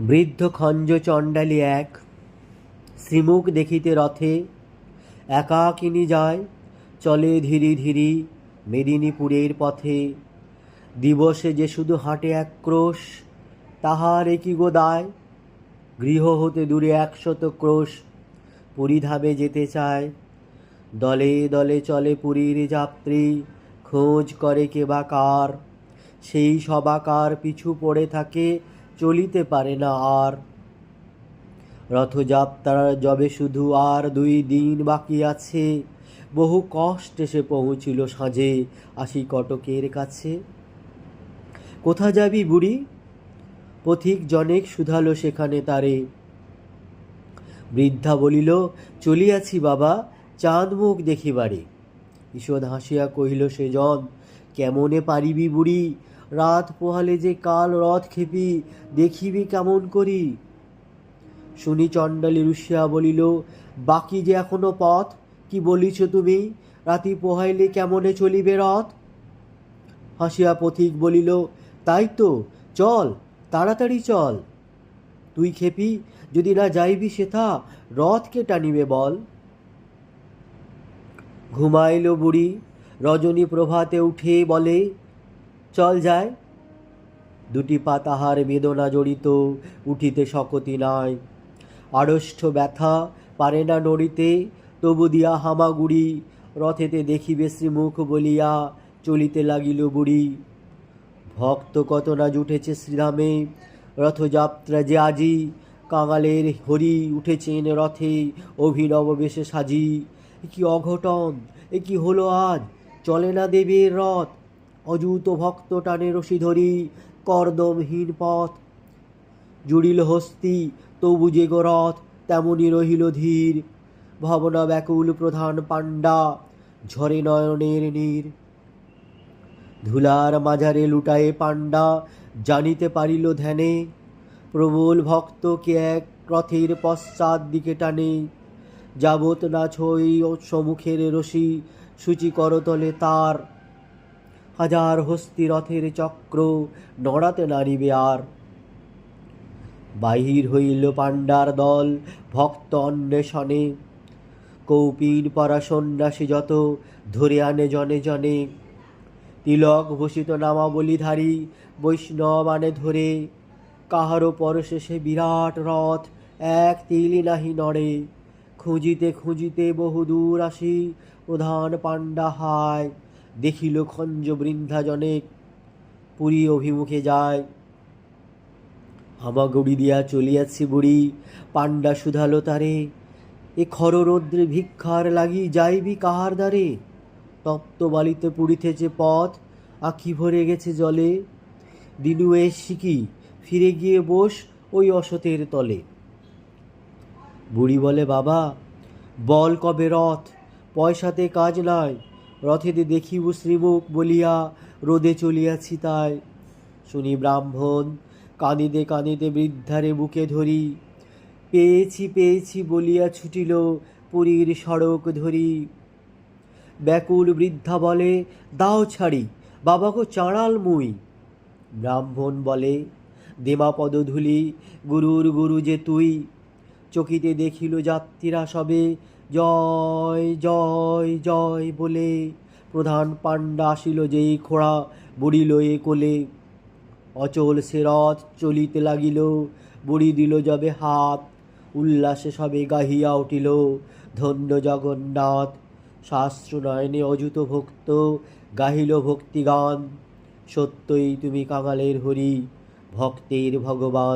বৃদ্ধ খঞ্জ চণ্ডালী এক, শ্রীমুখ দেখিতে রথে, একাকিনী যায়, চলে ধীরে ধীরে মেদিনীপুরের পথে। দিবসে যে শুধু হাঁটে এক ক্রোশ তাহার একই গো দায়। গৃহ হতে দূরে একশত ক্রোশ পুরীধামে যেতে চায়। দলে দলে চলে পুরীর যাত্রী, খোঁজ করে কে বা কার। সেই সবাকার পিছু পড়ে থাকে চলিতে পারে না আর। রথযাত্রার যবে শুধু আর দুই দিন বাকি আছে, বহু কষ্টে সে পৌঁছিল সাঁঝে আসি কটকের কাছে। কোথা যাবি বুড়ি? পথিক জনেক শুধালো সেখানে তারে। বৃদ্ধা বলিল, চলিয়াছি বাবা, চাঁদ মুখ দেখিবারে। ঈষৎ হাসিয়া কহিল সে জন কেমনে পারিবি বুড়ি? রাত পোহালে যে কাল রথ খেপি, দেখিবি কেমন করি? শুনি চণ্ডালী রুষিয়া বলিল, বাকি যে এখনও পথ, কি বলিছ তুমি? রাতি পোহাইলে কেমনে চলিবে রথ? হাসিয়া পথিক বলিল, তাই তো, চল, তাড়াতাড়ি চল। তুই খেপি, যদি না যাইবি সেথা রথকে টানিবে বল? ঘুমাইল বুড়ি, রজনী প্রভাতে উঠে বলে চল যায় দুটি পা তাহার বেদনা জড়িত উঠিতে শকতি নাই। আড়ষ্ঠ ব্যথা পারে না নড়িতে, তবু দিয়া হামাগুড়ি, রথেতে দেখিবে শ্রীমুখ বলিয়া চলিতে লাগিল বুড়ি। ভক্ত কত না জুটেছে শ্রীধামে, রথযাত্রা যে আজি, কাঙালের হরি উঠেছেন রথে, অভিনব বেশে সাজি। এ কি অঘটন, এ কি হলো আজ, চলে না দেবের রথ অযুত ভক্ত টানে রশি ধরি, কর্দমহীন পথ। জুড়িল হস্তি, তবু যে গো রথ তেমনি রহিল ধীর। ভবনা ব্যাকুল প্রধান পাণ্ডা, ঝরে নয়নের নীর। ধুলার মাঝারে লুটায়ে পাণ্ডা, জানিতে পারিল ধ্যানে। প্রবল ভক্ত কে এক রথের পশ্চাৎ দিকে টানে। যাবত না ছই ও সম্মুখের রশি, সূচি করতলে তার। হাজার হস্তি রথের চক্র নড়াতে নারিবে আর। বাহির হইল পাণ্ডার দল ভক্ত অন্বেষণে, কৌপিন পরা সন্ন্যাসী যত ধরে আনে জনে জনে। তিলক ভূষিত নামাবলিধারী বৈষ্ণব আনে ধরে, কাহারও পরশেষে বিরাট রথ এক তিলি নাহি নড়ে। খুঁজিতে খুঁজিতে বহুদূর আসি, প্রধান পাণ্ডা হায়। দেখিল খঞ্জ বৃন্দাজনে পুরী অভিমুখে যায়। হামাগুড়ি দিয়া চলিয়াছি বুড়ি, পাণ্ডা শুধালো তারে। এ খর রৌদ্রে ভিক্ষার লাগি যাইবি কাহার দ্বারে? তপ্ত বালিতে পুড়িতেছে পথ, আখি ভরে গেছে জলে। দিনু এ শিকি ফিরে গিয়ে বস ওই অসতের তলে। বুড়ি বলে, বাবা, বল কবে রথ, পয়সাতে কাজ নাই। রথেতে দেখিব শ্রীমুখ বলিয়া, রোদে চলিয়াছি তাই। শুনি ব্রাহ্মণ, কাঁদিতে কাঁদিতে বৃদ্ধারে বুকে ধরি। পেয়েছি পেয়েছি বলিয়া ছুটিল পুরীর সড়ক ধরি। ব্যাকুল বৃদ্ধা বলে, দাও ছাড়ি বাবাকে চাঁড়াল মুই। ব্রাহ্মণ বলে, দেমা পদধূলি গুরুর গুরু যে তুই। চকিতে দেখিল যাত্রীরা সবে জয় জয় জয় বলে প্রধান পাণ্ডা আসিল যেই খোড়া বুড়িল এ কোলে। অচল সে রথ চলিতে লাগিল, বুড়ি দিল যবে হাত, উল্লাসে সবে গাহিয়া উঠিল। ধন্য জগন্নাথ, শাস্ত্র নয়নে অযুত ভক্ত, গাহিল ভক্তিগান। সত্যই তুমি কাঙালের হরি, ভক্তের ভগবান।